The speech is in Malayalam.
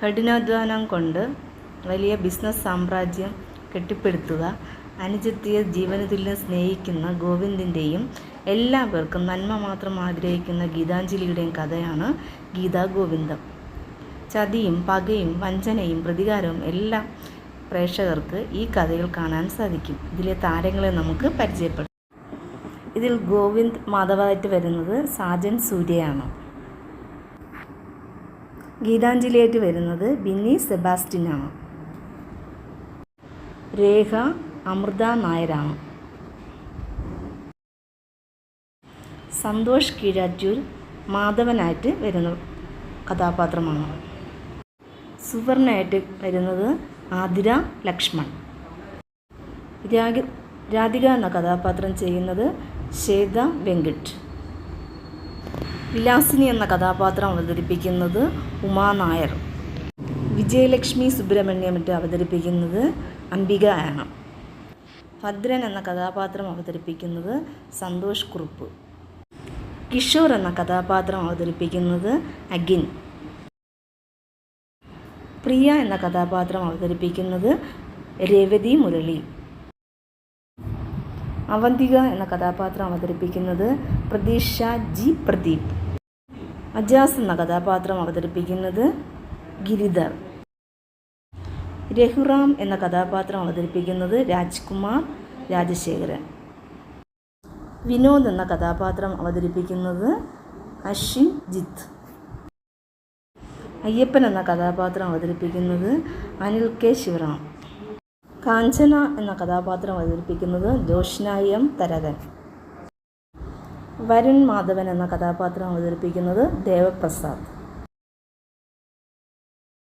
കഠിനാധ്വാനം കൊണ്ട് വലിയ ബിസിനസ് സാമ്രാജ്യം കെട്ടിപ്പടുത്തുക അനുജത്തിയെ ജീവനതുല്യം സ്നേഹിക്കുന്ന ഗോവിന്ദിന്റെയും എല്ലാവർക്കും നന്മ മാത്രം ആഗ്രഹിക്കുന്ന ഗീതാഞ്ജലിയുടെയും കഥയാണ് ഗീതാ ഗോവിന്ദം. ചതിയും പകയും വഞ്ചനയും പ്രതികാരവും എല്ലാം പ്രേക്ഷകർക്ക് ഈ കഥയിൽ കാണാൻ സാധിക്കും. ഇതിലെ താരങ്ങളെ നമുക്ക് പരിചയപ്പെടും ഇതിൽ ഗോവിന്ദ് മാധവായിട്ട് വരുന്നത് സാജൻ സൂര്യയാണ്. ഗീതാഞ്ജലിയായിട്ട് വരുന്നത് ബിന്നി സെബാസ്റ്റിനാണ് രേഖ അമൃത നായരാണ്. സന്തോഷ് കീഴാറ്റൂർ മാധവനായിട്ട് വരുന്ന കഥാപാത്രമാണ്. സുവർണയായിട്ട് വരുന്നത് ആതിര ലക്ഷ്മൺ. രാഗ രാധിക എന്ന കഥാപാത്രം ചെയ്യുന്നത് ശ്വേത വെങ്കട്ട്. വിലാസിനി എന്ന കഥാപാത്രം അവതരിപ്പിക്കുന്നത് ഉമാ നായർ. വിജയലക്ഷ്മി സുബ്രഹ്മണ്യമിട്ട് അവതരിപ്പിക്കുന്നത് അംബിക ആണ് ഭദ്രൻ എന്ന കഥാപാത്രം അവതരിപ്പിക്കുന്നത് സന്തോഷ് കുറുപ്പ്. കിഷോർ എന്ന കഥാപാത്രം അവതരിപ്പിക്കുന്നത് അഗിൻ. പ്രിയ എന്ന കഥാപാത്രം അവതരിപ്പിക്കുന്നത് രേവതി മുരളി. അവന്തിക എന്ന കഥാപാത്രം അവതരിപ്പിക്കുന്നത് പ്രതീക്ഷ ജി പ്രദീപ്. അജാസ് എന്ന കഥാപാത്രം അവതരിപ്പിക്കുന്നത് ഗിരിധർ. രഘുറാം എന്ന കഥാപാത്രം അവതരിപ്പിക്കുന്നത് രാജ്കുമാർ രാജശേഖരൻ. വിനോദ് എന്ന കഥാപാത്രം അവതരിപ്പിക്കുന്നത് അശ്വിൻ ജിത്ത് അയ്യപ്പൻ എന്ന കഥാപാത്രം അവതരിപ്പിക്കുന്നത് അനിൽ കെ. ശിവറാം. കാഞ്ചന എന്ന കഥാപാത്രം അവതരിപ്പിക്കുന്നത് ജോഷ്ന എം തരകൻ. വരുൺ മാധവൻ എന്ന കഥാപാത്രം അവതരിപ്പിക്കുന്നത് ദേവപ്രസാദ്.